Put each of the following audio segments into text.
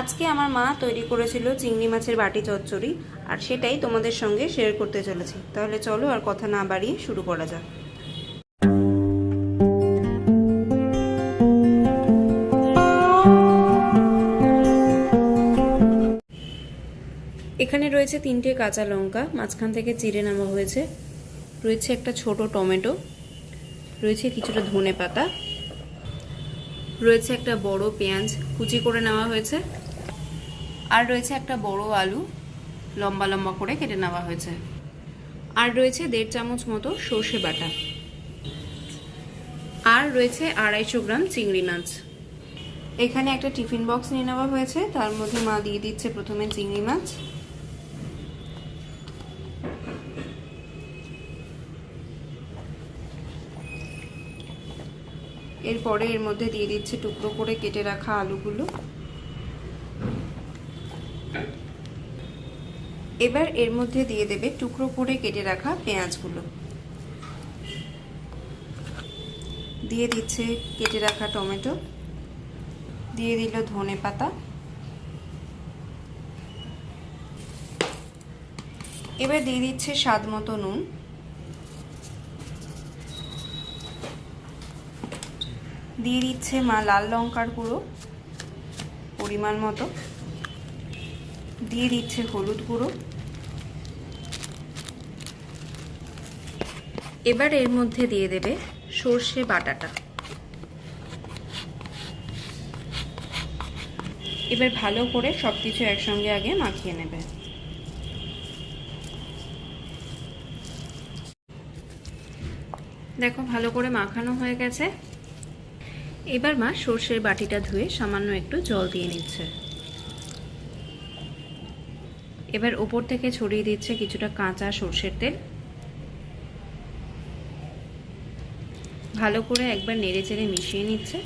আজকে আমার মা তৈরি করেছিল চিংড়ি মাছের বাটি চচ্চড়ি, আর সেটাই তোমাদের সঙ্গে শেয়ার করতে চলেছি। তাহলে চলো আর কথা না বাড়িয়ে শুরু করা যাক। এখানে রয়েছে তিনটে কাঁচা লঙ্কা, মাঝখান থেকে চিড়ে নেওয়া হয়েছে। রয়েছে একটা ছোট টমেটো, রয়েছে কিছুটা ধনে পাতা রয়েছে একটা বড় পেঁয়াজ, কুচি করে নেওয়া হয়েছে। আর রয়েছে একটা বড় আলু, লম্বা লম্বা করে কেটে নেওয়া হয়েছে। আর রয়েছে দেড় চামচ মতো সর্ষে বাটা। আর রয়েছে আড়াইশো গ্রাম চিংড়ি মাছ। এখানে একটা টিফিন বক্স নিয়ে নেওয়া হয়েছে, তার মধ্যে মা দিয়ে দিচ্ছে প্রথমে চিংড়ি মাছ। এরপরে এর মধ্যে দিয়ে দিচ্ছে টুকরো করে কেটে রাখা আলুগুলো। এবার এর মধ্যে দিয়ে দেবে টুকরো করে কেটে রাখা পেঁয়াজগুলো। দিয়ে দিচ্ছে কেটে রাখা টমেটো। দিয়ে দিল ধনে পাতা। এবার দিয়ে দিচ্ছে স্বাদ মতো নুন। দিয়ে দিচ্ছে মা লাল লঙ্কার গুঁড়ো পরিমাণ মতো। দিয়ে দিচ্ছে হলুদ গুঁড়ো। এবার এর মধ্যে দিয়ে দেবে সর্ষে বাটাটা। এবার ভালো করে সব কিছু একসঙ্গে আগে মাখিয়ে নেবে। দেখো, ভালো করে মাখানো হয়ে গেছে। এবার মা সর্ষের বাটিটা ধুয়ে সামান্য একটু জল দিয়ে নিচ্ছে। এবার ওপর থেকে ছড়িয়ে দিচ্ছে কিছুটা কাঁচা সর্ষের তেল। ভালো করে একবার নেড়ে চেড়ে মিশিয়ে নিচ্ছে।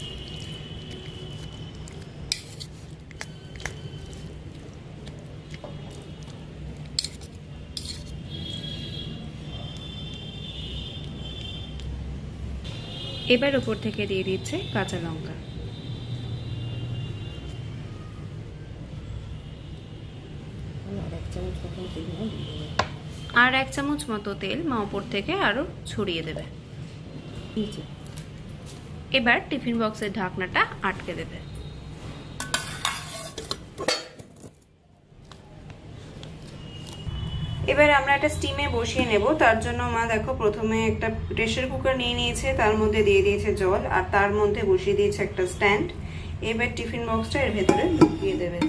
এবার ওপর থেকে দিয়ে দিচ্ছে কাঁচা লঙ্কা। আর এক চামচ মতো তেল মা ওপর থেকে আরও ছড়িয়ে দেবে। এবার টিফিন বক্সের ঢাকনাটা আটকে দেবে। এবার আমরা একটা স্টিমে বসিয়ে নেব। তার জন্য মা দেখো, প্রথমে একটা প্রেশার কুকার নিয়ে নিয়েছে, তার মধ্যে দিয়ে দিয়েছে জল, আর তার মধ্যে বসিয়ে দিয়েছে একটা স্ট্যান্ড। এবার টিফিন বক্সটা এর ভেতরে ঢুকিয়ে দেবে।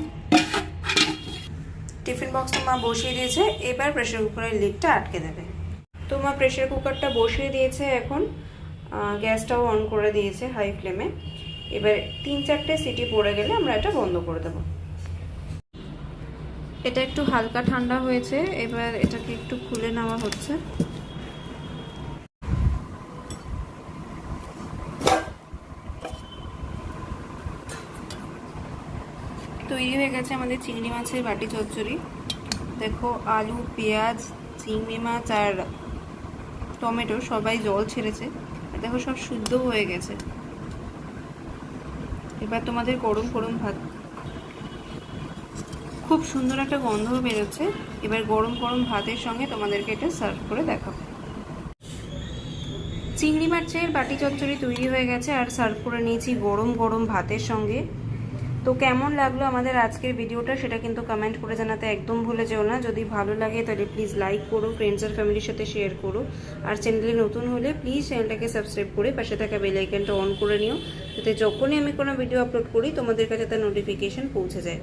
টিফিন বক্সটা মা বসিয়ে দিয়েছে, এবার প্রেশার কুকারের লিডটা আটকে দেবে। তো মা প্রেশার কুকারটা বসিয়ে দিয়েছে এখন। গ্যাসটাও অন করে দিয়েছে হাই ফ্লেমে এবার তিন চারটে সিটি পড়ে গেলে আমরা এটা বন্ধ করে দেবো। এটা একটু হালকা ঠান্ডা হয়েছে, এবার এটাকে একটু খুলে নেওয়া হচ্ছে। তৈরি হয়ে গেছে আমাদের চিংড়ি মাছের বাটি চচ্চড়ি। দেখো আলু, পেঁয়াজ, চিংড়ি মাছ আর টমেটো সবাই জল ছেড়েছে। দেখো সব শুদ্ধ হয়ে গেছে। এবার তোমাদের গরম গরম ভাত। খুব সুন্দর একটা গন্ধ বেরোচ্ছে। এবার গরম গরম ভাতের সঙ্গে তোমাদেরকে এটা সার্ভ করে দেখাবো। চিংড়ি মাছের বাটি চচ্চড়ি তৈরি হয়ে গেছে আর সার্ভ করে নিয়েছি গরম গরম ভাতের সঙ্গে। তো কেমন লাগল আমাদের আজকের ভিডিওটা সেটা কিন্তু কমেন্ট করে জানাতে একদম ভুলে যেও না। যদি ভালো লাগে তাহলে প্লিজ লাইক করো ফ্রেন্ডস আর ফ্যামিলির সাথে শেয়ার করো। আর চ্যানেলে নতুন হলে প্লিজ চ্যানেলটাকে সাবস্ক্রাইব করে পাশে থাকা বেল আইকনটা অন করে নিও। যাতে যখনই আমি কোনো ভিডিও আপলোড করি, তোমাদের কাছে তার নোটিফিকেশন পৌঁছে যায়।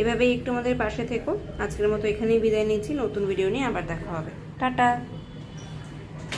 এভাবেই একটু আমাদের পাশে থেকো। আজকের মতো এখানেই বিদায় নিচ্ছি। নতুন ভিডিও নিয়ে আবার দেখা হবে। টাটা!